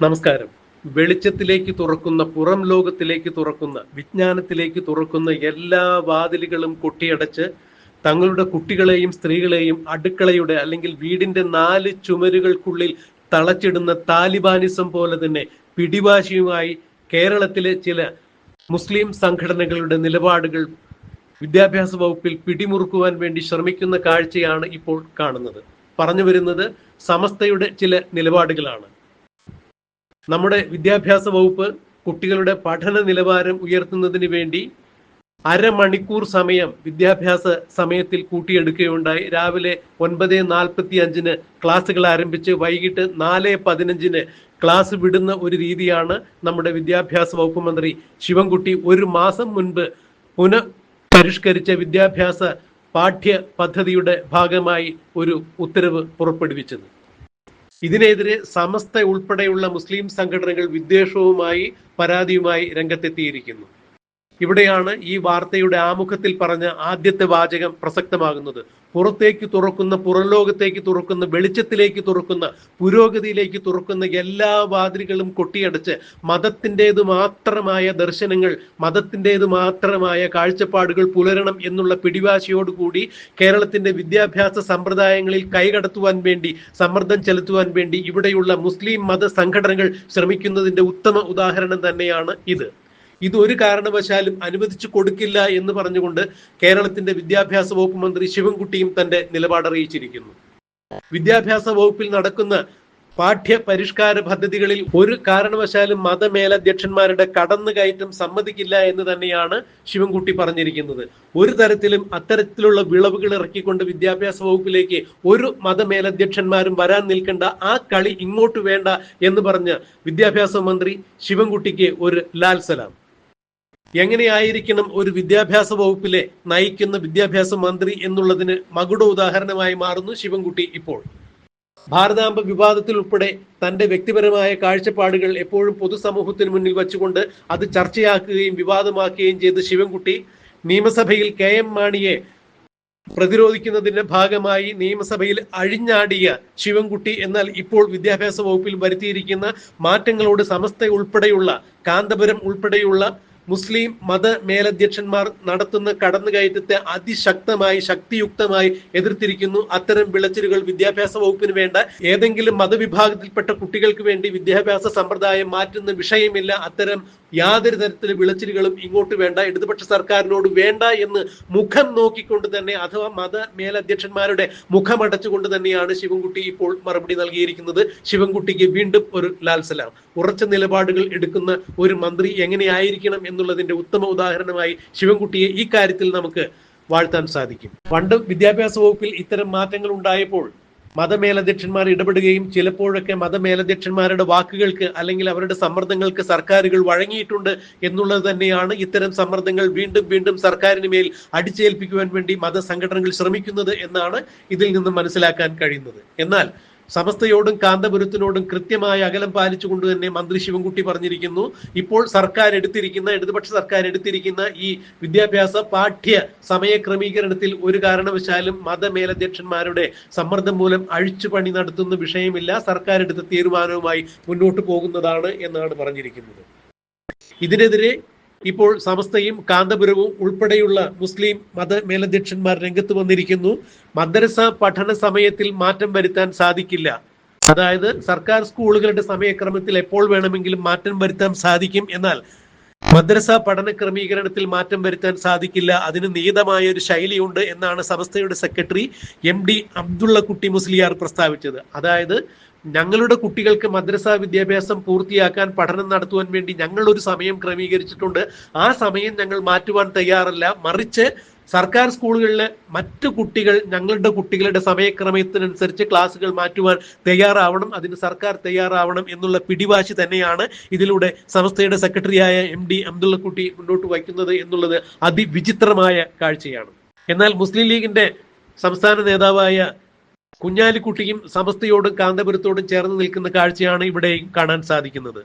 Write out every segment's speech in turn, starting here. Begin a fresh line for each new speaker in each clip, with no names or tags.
നമസ്കാരം. വെളിച്ചത്തിലേക്ക് തുറക്കുന്ന പുറം ലോകത്തിലേക്ക് തുറക്കുന്ന വിജ്ഞാനത്തിലേക്ക് തുറക്കുന്ന എല്ലാ വാതിലുകളും കൊട്ടിയടച്ച് തങ്ങളുടെ കുട്ടികളെയും സ്ത്രീകളെയും അടുക്കളയുടെ അല്ലെങ്കിൽ വീടിന്റെ നാല് ചുമരുകൾക്കുള്ളിൽ തളച്ചിടുന്ന താലിബാനിസം പോലെ തന്നെ പിടിവാശിയുമായി കേരളത്തിലെ ചില മുസ്ലിം സംഘടനകളുടെ നിലപാടുകൾ വിദ്യാഭ്യാസ വകുപ്പിൽ പിടിമുറുക്കുവാൻ വേണ്ടി ശ്രമിക്കുന്ന കാഴ്ചയാണ് ഇപ്പോൾ കാണുന്നത്. പറഞ്ഞു വരുന്നത് സമസ്തയുടെ ചില നിലപാടുകളാണ്. നമ്മുടെ വിദ്യാഭ്യാസ വകുപ്പ് കുട്ടികളുടെ പഠന നിലവാരം ഉയർത്തുന്നതിന് വേണ്ടി അരമണിക്കൂർ സമയം വിദ്യാഭ്യാസ സമയത്തിൽ കൂട്ടിയെടുക്കുകയുണ്ടായി. രാവിലെ ഒൻപത് നാൽപ്പത്തി അഞ്ചിന് ക്ലാസ്സുകൾ ആരംഭിച്ച് വൈകിട്ട് നാല് പതിനഞ്ചിന് ക്ലാസ് വിടുന്ന ഒരു രീതിയാണ് നമ്മുടെ വിദ്യാഭ്യാസ വകുപ്പ് മന്ത്രി ശിവൻകുട്ടി ഒരു മാസം മുൻപ് പുന പരിഷ്കരിച്ച വിദ്യാഭ്യാസ പാഠ്യ പദ്ധതിയുടെ ഭാഗമായി ഒരു ഉത്തരവ് പുറപ്പെടുവിച്ചത്. ഇതിനെതിരെ സമസ്ത ഉൾപ്പെടെയുള്ള മുസ്ലിം സംഘടനകൾ വിദ്വേഷവുമായി പരാതിയുമായി രംഗത്തെത്തിയിരിക്കുന്നു. ഇവിടെയാണ് ഈ വാർത്തയുടെ ആമുഖത്തിൽ പറഞ്ഞ ആദ്യത്തെ വാചകം പ്രസക്തമാകുന്നത്. പുറത്തേക്ക് തുറക്കുന്ന പുറംലോകത്തേക്ക് തുറക്കുന്ന വെളിച്ചത്തിലേക്ക് തുറക്കുന്ന പുരോഗതിയിലേക്ക് തുറക്കുന്ന എല്ലാ വാതിലുകളും കൊട്ടിയടച്ച് മതത്തിന്റെതു മാത്രമായ ദർശനങ്ങൾ മതത്തിന്റെതു മാത്രമായ കാഴ്ചപ്പാടുകൾ പുലരണം എന്നുള്ള പിടിവാശിയോടുകൂടി കേരളത്തിന്റെ വിദ്യാഭ്യാസ സമ്പ്രദായങ്ങളിൽ കൈകടത്തുവാൻ വേണ്ടി സമ്മർദ്ദം ചെലുത്തുവാൻ വേണ്ടി ഇവിടെയുള്ള മുസ്ലിം മത സംഘടനകൾ ശ്രമിക്കുന്നതിന്റെ ഉത്തമ ഉദാഹരണം തന്നെയാണ് ഇത്. ഇത് ഒരു കാരണവശാലും അനുവദിച്ചു കൊടുക്കില്ല എന്ന് പറഞ്ഞുകൊണ്ട് കേരളത്തിന്റെ വിദ്യാഭ്യാസ വകുപ്പ് മന്ത്രി ശിവൻകുട്ടിയും തന്റെ നിലപാട് അറിയിച്ചിരിക്കുന്നു. വിദ്യാഭ്യാസ വകുപ്പിൽ നടക്കുന്ന പാഠ്യ പരിഷ്കാര പദ്ധതികളിൽ ഒരു കാരണവശാലും മതമേലധ്യക്ഷന്മാരുടെ കടന്നുകയറ്റം സമ്മതിക്കില്ല എന്ന് തന്നെയാണ് ശിവൻകുട്ടി പറഞ്ഞിരിക്കുന്നത്. ഒരു തരത്തിലും അത്തരത്തിലുള്ള വിളവുകൾ ഇറക്കിക്കൊണ്ട് വിദ്യാഭ്യാസ വകുപ്പിലേക്ക് ഒരു മതമേലധ്യക്ഷന്മാരും വരാൻ നിൽക്കേണ്ട ആ കളി ഇങ്ങോട്ട് വേണ്ട എന്ന് പറഞ്ഞ് വിദ്യാഭ്യാസ മന്ത്രി ശിവൻകുട്ടിക്ക് ഒരു ലാൽ സലാം. എങ്ങനെയായിരിക്കണം ഒരു വിദ്യാഭ്യാസ വകുപ്പിലെ നയിക്കുന്ന വിദ്യാഭ്യാസ മന്ത്രി എന്നുള്ളതിന് മകുട ഉദാഹരണമായി മാറുന്നു ശിവൻകുട്ടി ഇപ്പോൾ. ഭാരതാംബ വിവാദത്തിൽ ഉൾപ്പെടെ തന്റെ വ്യക്തിപരമായ കാഴ്ചപ്പാടുകൾ എപ്പോഴും പൊതുസമൂഹത്തിന് മുന്നിൽ വെച്ചുകൊണ്ട് അത് ചർച്ചയാക്കുകയും വിവാദമാക്കുകയും ചെയ്ത ശിവൻകുട്ടി നിയമസഭയിൽ കെ എം മാണിയെ പ്രതിരോധിക്കുന്നതിന്റെ ഭാഗമായി നിയമസഭയിൽ അഴിഞ്ഞാടിയ ശിവൻകുട്ടി എന്നാൽ ഇപ്പോൾ വിദ്യാഭ്യാസ വകുപ്പിൽ വരുത്തിയിരിക്കുന്ന മാറ്റങ്ങളോട് സമസ്ത ഉൾപ്പെടെയുള്ള കാന്തപുരം ഉൾപ്പെടെയുള്ള മുസ്ലിം മത മേലധ്യക്ഷന്മാർ നടത്തുന്ന കടന്നുകയറ്റത്തെ അതിശക്തമായി ശക്തിയുക്തമായി എതിർത്തിരിക്കുന്നു. അത്തരം വിളച്ചിലുകൾ വിദ്യാഭ്യാസ വകുപ്പിന് വേണ്ട. ഏതെങ്കിലും മതവിഭാഗത്തിൽപ്പെട്ട കുട്ടികൾക്ക് വേണ്ടി വിദ്യാഭ്യാസ സമ്പ്രദായം മാറ്റുന്ന വിഷയമില്ല. അത്തരം യാതൊരു തരത്തിലും വിളച്ചിലുകളും ഇങ്ങോട്ട് വേണ്ട. ഇടതുപക്ഷ സർക്കാരിനോട് വേണ്ട എന്ന് മുഖം നോക്കിക്കൊണ്ട് തന്നെ അഥവാ മത മേലധ്യക്ഷന്മാരുടെ മുഖമടച്ചുകൊണ്ട് തന്നെയാണ് ശിവൻകുട്ടി ഇപ്പോൾ മറുപടി നൽകിയിരിക്കുന്നത്. ശിവൻകുട്ടിക്ക് വീണ്ടും ഒരു ലാൽസലാം ഉറച്ച നിലപാടുകൾ എടുക്കുന്ന ഒരു മന്ത്രി എങ്ങനെയായിരിക്കണം എന്നുള്ളതിന്റെ ഉത്തമ ഉദാഹരണമായി ശിവൻകുട്ടിയെ ഈ കാര്യത്തിൽ നമുക്ക് വാഴ്ത്താൻ സാധിക്കും. പണ്ട് വിദ്യാഭ്യാസ വകുപ്പിൽ ഇത്തരം മാറ്റങ്ങൾ ഉണ്ടായപ്പോൾ മതമേലധ്യക്ഷന്മാർ ഇടപെടുകയും ചിലപ്പോഴൊക്കെ മതമേലധ്യക്ഷന്മാരുടെ വാക്കുകൾക്ക് അല്ലെങ്കിൽ അവരുടെ സമ്മർദ്ദങ്ങൾക്ക് സർക്കാരുകൾ വഴങ്ങിയിട്ടുണ്ട് എന്നുള്ളത് തന്നെയാണ് ഇത്തരം സമ്മർദ്ദങ്ങൾ വീണ്ടും വീണ്ടും സർക്കാരിന് മേൽ അടിച്ചേൽപ്പിക്കുവാൻ വേണ്ടി മതസംഘടനകൾ ശ്രമിക്കുന്നത് എന്നാണ് ഇതിൽ നിന്ന് മനസ്സിലാക്കാൻ കഴിയുന്നത്. എന്നാൽ സമസ്തയോടും കാന്തപുരത്തിനോടും കൃത്യമായ അകലം പാലിച്ചുകൊണ്ട് തന്നെ മന്ത്രി ശിവൻകുട്ടി പറഞ്ഞിരിക്കുന്നു. ഇപ്പോൾ സർക്കാർ എടുത്തിരിക്കുന്ന ഇടതുപക്ഷ സർക്കാർ എടുത്തിരിക്കുന്ന ഈ വിദ്യാഭ്യാസ പാഠ്യ സമയ ക്രമീകരണത്തിൽ ഒരു കാരണവശാലും മതമേലധ്യക്ഷന്മാരുടെ സമ്മർദ്ദം മൂലം അഴിച്ചു പണി നടത്തുന്ന വിഷയമില്ല. സർക്കാർ എടുത്ത തീരുമാനവുമായി മുന്നോട്ട് പോകുന്നതാണ് എന്നാണ് പറഞ്ഞിരിക്കുന്നത്. ഇതിനെതിരെ ഇപ്പോൾ സമസ്തയും കാന്തപുരവും ഉൾപ്പെടെയുള്ള മുസ്ലിം മത മേലധ്യക്ഷന്മാർ രംഗത്ത് വന്നിരിക്കുന്നു. മദ്രസ പഠന സമയത്തിൽ മാറ്റം വരുത്താൻ സാധിക്കില്ല. അതായത് സർക്കാർ സ്കൂളുകളുടെ സമയക്രമത്തിൽ എപ്പോൾ വേണമെങ്കിലും മാറ്റം വരുത്താൻ സാധിക്കും എന്നാൽ മദ്രസ പഠന ക്രമീകരണത്തിൽ മാറ്റം വരുത്താൻ സാധിക്കില്ല. അതിന് നിയതമായ ഒരു ശൈലിയുണ്ട് എന്നാണ് സമസ്തയുടെ സെക്രട്ടറി എം ഡി അബ്ദുള്ള കുട്ടി മുസ്ലിയാർ പ്രസ്താവിച്ചത്. അതായത് ഞങ്ങളുടെ കുട്ടികൾക്ക് മദ്രസ വിദ്യാഭ്യാസം പൂർത്തിയാക്കാൻ പഠനം നടത്തുവാൻ വേണ്ടി ഞങ്ങൾ ഒരു സമയം ക്രമീകരിച്ചിട്ടുണ്ട്. ആ സമയം ഞങ്ങൾ മാറ്റുവാൻ തയ്യാറല്ല. മറിച്ച് സർക്കാർ സ്കൂളുകളിലെ മറ്റു കുട്ടികൾ ഞങ്ങളുടെ കുട്ടികളുടെ സമയക്രമത്തിനനുസരിച്ച് ക്ലാസ്സുകൾ മാറ്റുവാൻ തയ്യാറാവണം. അതിന് സർക്കാർ തയ്യാറാവണം എന്നുള്ള പിടിവാശി തന്നെയാണ് ഇതിലൂടെ സംസ്ഥയുടെ സെക്രട്ടറിയായ എം ഡി അബ്ദുള്ളക്കുട്ടി മുന്നോട്ട് വയ്ക്കുന്നത് എന്നുള്ളത് അതിവിചിത്രമായ കാഴ്ചയാണ്. എന്നാൽ മുസ്ലിം ലീഗിന്റെ സംസ്ഥാന നേതാവായ കുഞ്ഞാലിക്കുട്ടിയും സമസ്തയോടും കാന്തപുരത്തോടും ചേർന്ന് നിൽക്കുന്ന കാഴ്ചയാണ് ഇവിടെയും കാണാൻ സാധിക്കുന്നത്.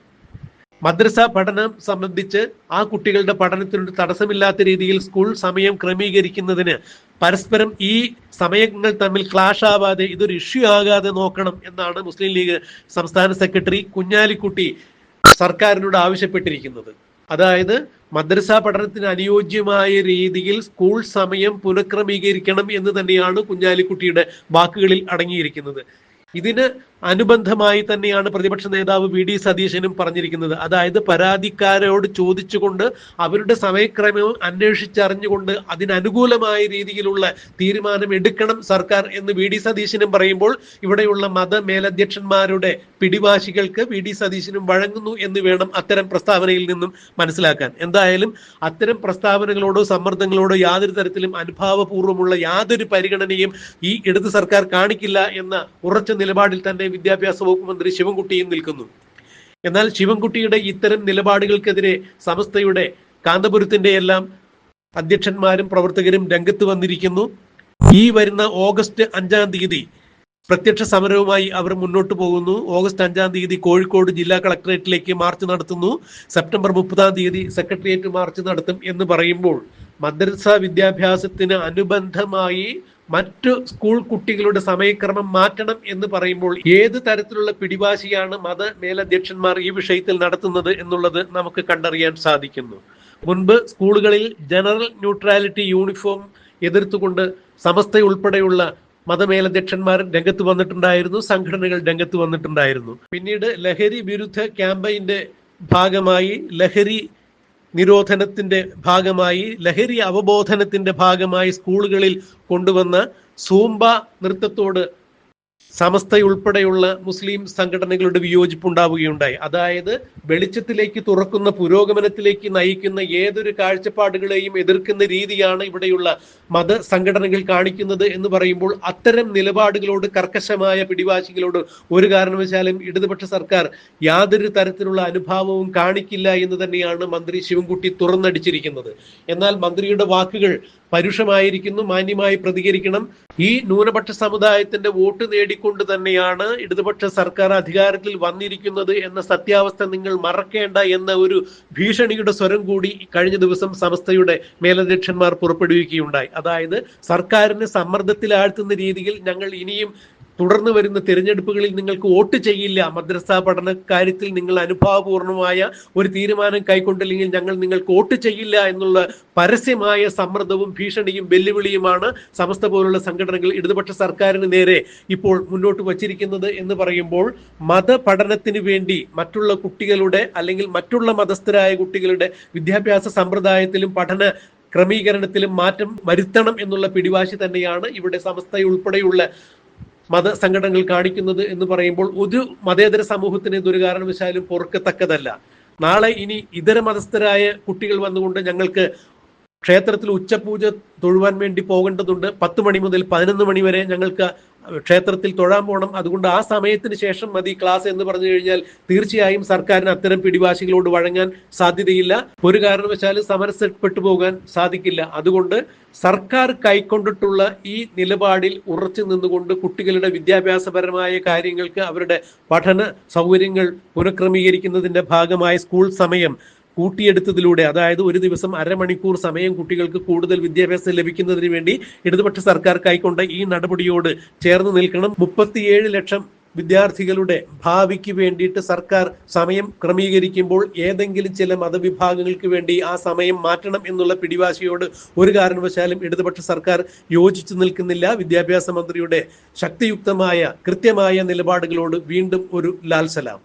മദ്രസ പഠനം സംബന്ധിച്ച് ആ കുട്ടികളുടെ പഠനത്തിന് തടസ്സമില്ലാത്ത രീതിയിൽ സ്കൂൾ സമയം ക്രമീകരിക്കുന്നതിന് പരസ്പരം ഈ സമയങ്ങൾ തമ്മിൽ ക്ലാഷ് ആവാതെ ഇതൊരു ഇഷ്യൂ ആകാതെ നോക്കണം എന്നാണ് മുസ്ലിം ലീഗ് സംസ്ഥാന സെക്രട്ടറി കുഞ്ഞാലിക്കുട്ടി സർക്കാരിനോട് ആവശ്യപ്പെട്ടിരിക്കുന്നത്. അതായത് മദ്രസ പഠനത്തിന് അനുയോജ്യമായ രീതിയിൽ സ്കൂൾ സമയം പുനഃക്രമീകരിക്കണം എന്ന് തന്നെയാണ് കുഞ്ഞാലിക്കുട്ടിയുടെ വാക്കുകളിൽ അടങ്ങിയിരിക്കുന്നത്. ഇതിന് അനുബന്ധമായി തന്നെയാണ് പ്രതിപക്ഷ നേതാവ് വി ഡി സതീശനും പറഞ്ഞിരിക്കുന്നത്. അതായത് പരാതിക്കാരോട് ചോദിച്ചുകൊണ്ട് അവരുടെ സമയക്രമവും അന്വേഷിച്ചറിഞ്ഞുകൊണ്ട് അതിനനുകൂലമായ രീതിയിലുള്ള തീരുമാനം എടുക്കണം സർക്കാർ എന്ന് വി ഡി സതീശനും പറയുമ്പോൾ ഇവിടെയുള്ള മത മേലധ്യക്ഷന്മാരുടെ പിടിവാശികൾക്ക് വി ഡി സതീശനും വഴങ്ങുന്നു എന്ന് വേണം അത്തരം പ്രസ്താവനയിൽ നിന്നും മനസ്സിലാക്കാൻ. എന്തായാലും അത്തരം പ്രസ്താവനകളോടോ സമ്മർദ്ദങ്ങളോടോ യാതൊരു തരത്തിലും അനുഭാവപൂർവമുള്ള യാതൊരു പരിഗണനയും ഈ ഇടത് സർക്കാർ കാണിക്കില്ല എന്ന ഉറച്ച നിലപാടിൽ തന്നെ വിദ്യാഭ്യാസ വകുപ്പ് മന്ത്രി ശിവൻകുട്ടിയും നിൽക്കുന്നു. എന്നാൽ ശിവൻകുട്ടിയുടെ ഇത്തരം നിലപാടുകൾക്കെതിരെ സമസ്തയുടെ കാന്തപുരത്തിന്റെ എല്ലാം അധ്യക്ഷന്മാരും പ്രവർത്തകരും രംഗത്ത് വന്നിരിക്കുന്നു. ഈ വരുന്ന ഓഗസ്റ്റ് അഞ്ചാം തീയതി പ്രത്യക്ഷ സമരവുമായി അവർ മുന്നോട്ട് പോകുന്നു. ഓഗസ്റ്റ് അഞ്ചാം തീയതി കോഴിക്കോട് ജില്ലാ കളക്ടറേറ്റിലേക്ക് മാർച്ച് നടത്തുന്നു. സെപ്റ്റംബർ മുപ്പതാം തീയതി സെക്രട്ടേറിയറ്റ് മാർച്ച് നടത്തും എന്ന് പറയുമ്പോൾ മദ്രസ വിദ്യാഭ്യാസത്തിന് അനുബന്ധമായി മറ്റു സ്കൂൾ കുട്ടികളുടെ സമയക്രമം മാറ്റണം എന്ന് പറയുമ്പോൾ ഏത് തരത്തിലുള്ള പിടിവാശിയാണ് മത മേലധ്യക്ഷന്മാർ ഈ വിഷയത്തിൽ നടത്തുന്നത് എന്നുള്ളത് നമുക്ക് കണ്ടറിയാൻ സാധിക്കുന്നു. മുൻപ് സ്കൂളുകളിൽ ജനറൽ ന്യൂട്രാലിറ്റി യൂണിഫോം എതിർത്തുകൊണ്ട് സമസ്ത ഉൾപ്പെടെയുള്ള മതമേലധ്യക്ഷന്മാർ രംഗത്ത് വന്നിട്ടുണ്ടായിരുന്നു സംഘടനകൾ രംഗത്ത് വന്നിട്ടുണ്ടായിരുന്നു. പിന്നീട് ലഹരി വിരുദ്ധ ക്യാമ്പയിന്റെ ഭാഗമായി ലഹരി നിരോധനത്തിന്റെ ഭാഗമായി ലഹരി അവബോധനത്തിന്റെ ഭാഗമായി സ്കൂളുകളിൽ കൊണ്ടുവന്ന സൂംബ നൃത്തത്തോട് സമസ്തയുൾപ്പെടെയുള്ള മുസ്ലിം സംഘടനകളുടെ വിയോജിപ്പ് ഉണ്ടാവുകയുണ്ടായി അതായത് വെളിച്ചത്തിലേക്ക് തുറക്കുന്ന പുരോഗമനത്തിലേക്ക് നയിക്കുന്ന ഏതൊരു കാഴ്ചപ്പാടുകളെയും എതിർക്കുന്ന രീതിയാണ് ഇവിടെയുള്ള മത സംഘടനകൾ കാണിക്കുന്നത് എന്ന് പറയുമ്പോൾ അത്തരം നിലപാടുകളോട് കർക്കശമായ പിടിവാശികളോട് ഒരു കാരണവശാലും ഇടതുപക്ഷ സർക്കാർ യാതൊരു തരത്തിലുള്ള അനുഭാവവും കാണിക്കില്ല എന്ന് തന്നെയാണ് മന്ത്രി ശിവൻകുട്ടി തുറന്നടിച്ചിരിക്കുന്നത്. എന്നാൽ മന്ത്രിയുടെ വാക്കുകൾ പരുഷമായിരിക്കുന്നു മാന്യമായി പ്രതികരിക്കണം. ഈ ന്യൂനപക്ഷ സമുദായത്തിന്റെ വോട്ട് നേടിക്കൊണ്ട് തന്നെയാണ് ഇടതുപക്ഷ സർക്കാർ അധികാരത്തിൽ വന്നിരിക്കുന്നത് എന്ന സത്യാവസ്ഥ നിങ്ങൾ മറക്കേണ്ട എന്ന ഒരു ഭീഷണിയുടെ സ്വരം കൂടി കഴിഞ്ഞ ദിവസം സംസ്ഥയുടെ മേലധ്യക്ഷന്മാർ പുറപ്പെടുവിക്കുകയുണ്ടായി. അതായത് സർക്കാരിനെ സമ്മർദ്ദത്തിലാഴ്ത്തുന്ന രീതിയിൽ ഞങ്ങൾ ഇനിയും തുടർന്ന് വരുന്ന തിരഞ്ഞെടുപ്പുകളിൽ നിങ്ങൾക്ക് വോട്ട് ചെയ്യില്ല. മദ്രസ പഠന കാര്യത്തിൽ നിങ്ങൾ അനുഭാവപൂർണമായ ഒരു തീരുമാനം കൈക്കൊണ്ടില്ലെങ്കിൽ ഞങ്ങൾ നിങ്ങൾക്ക് വോട്ട് ചെയ്യില്ല എന്നുള്ള പരസ്യമായ സമ്മർദ്ദവും ഭീഷണിയും വെല്ലുവിളിയുമാണ് സമസ്ത പോലുള്ള സംഘടനകൾ ഇടതുപക്ഷ സർക്കാരിന് നേരെ ഇപ്പോൾ മുന്നോട്ട് വച്ചിരിക്കുന്നത് എന്ന് പറയുമ്പോൾ മതപഠനത്തിന് വേണ്ടി മറ്റുള്ള കുട്ടികളുടെ അല്ലെങ്കിൽ മറ്റുള്ള മതസ്ഥരായ കുട്ടികളുടെ വിദ്യാഭ്യാസ സമ്പ്രദായത്തിലും പഠന ക്രമീകരണത്തിലും മാറ്റം വരുത്തണം എന്നുള്ള പിടിവാശി തന്നെയാണ് ഇവിടെ സമസ്തയുൾപ്പെടെയുള്ള മത സംഘടനകൾ കാണിക്കുന്നത് എന്ന് പറയുമ്പോൾ ഒരു മതേതര സമൂഹത്തിന് ഇതൊരു കാരണവശാലും പൊറുക്കത്തക്കതല്ല. നാളെ ഇനി ഇതര മതസ്ഥരായ കുട്ടികൾ വന്നുകൊണ്ട് ഞങ്ങൾക്ക് ക്ഷേത്രത്തിൽ ഉച്ചപൂജ തൊഴുവാൻ വേണ്ടി പോകേണ്ടതുണ്ട്. പത്ത് മണി മുതൽ പതിനൊന്ന് മണി വരെ ഞങ്ങൾക്ക് ക്ഷേത്രത്തിൽ തൊഴാൻ പോകണം അതുകൊണ്ട് ആ സമയത്തിന് ശേഷം മതി ക്ലാസ് എന്ന് പറഞ്ഞു കഴിഞ്ഞാൽ തീർച്ചയായും സർക്കാരിന് അത്തരം പിടിവാശികളോട് വഴങ്ങാൻ സാധ്യതയില്ല. ഒരു കാരണവശാലും സമരസപ്പെട്ടു പോകാൻ സാധിക്കില്ല. അതുകൊണ്ട് സർക്കാർ കൈക്കൊണ്ടിട്ടുള്ള ഈ നിലപാടിൽ ഉറച്ചു നിന്നുകൊണ്ട് കുട്ടികളുടെ വിദ്യാഭ്യാസപരമായ കാര്യങ്ങൾക്ക് അവരുടെ പഠന സൗകര്യങ്ങൾ പുനഃക്രമീകരിക്കുന്നതിന്റെ ഭാഗമായ സ്കൂൾ സമയം കൂട്ടിയെടുത്തതിലൂടെ അതായത് ഒരു ദിവസം അരമണിക്കൂർ സമയം കുട്ടികൾക്ക് കൂടുതൽ വിദ്യാഭ്യാസം ലഭിക്കുന്നതിന് വേണ്ടി ഇടതുപക്ഷ സർക്കാർ കൈക്കൊണ്ട ഈ നടപടിയോട് ചേർന്ന് നിൽക്കണം. മുപ്പത്തിയേഴ് ലക്ഷം വിദ്യാർത്ഥികളുടെ ഭാവിക്ക് വേണ്ടിയിട്ട് സർക്കാർ സമയം ക്രമീകരിക്കുമ്പോൾ ഏതെങ്കിലും ചില മതവിഭാഗങ്ങൾക്ക് വേണ്ടി ആ സമയം മാറ്റണം എന്നുള്ള പിടിവാശിയോട് ഒരു കാരണവശാലും ഇടതുപക്ഷ സർക്കാർ യോജിച്ചു നിൽക്കുന്നില്ല. വിദ്യാഭ്യാസ മന്ത്രിയുടെ ശക്തിയുക്തമായ കൃത്യമായ നിലപാടുകളോട് വീണ്ടും ഒരു ലാൽ സലാം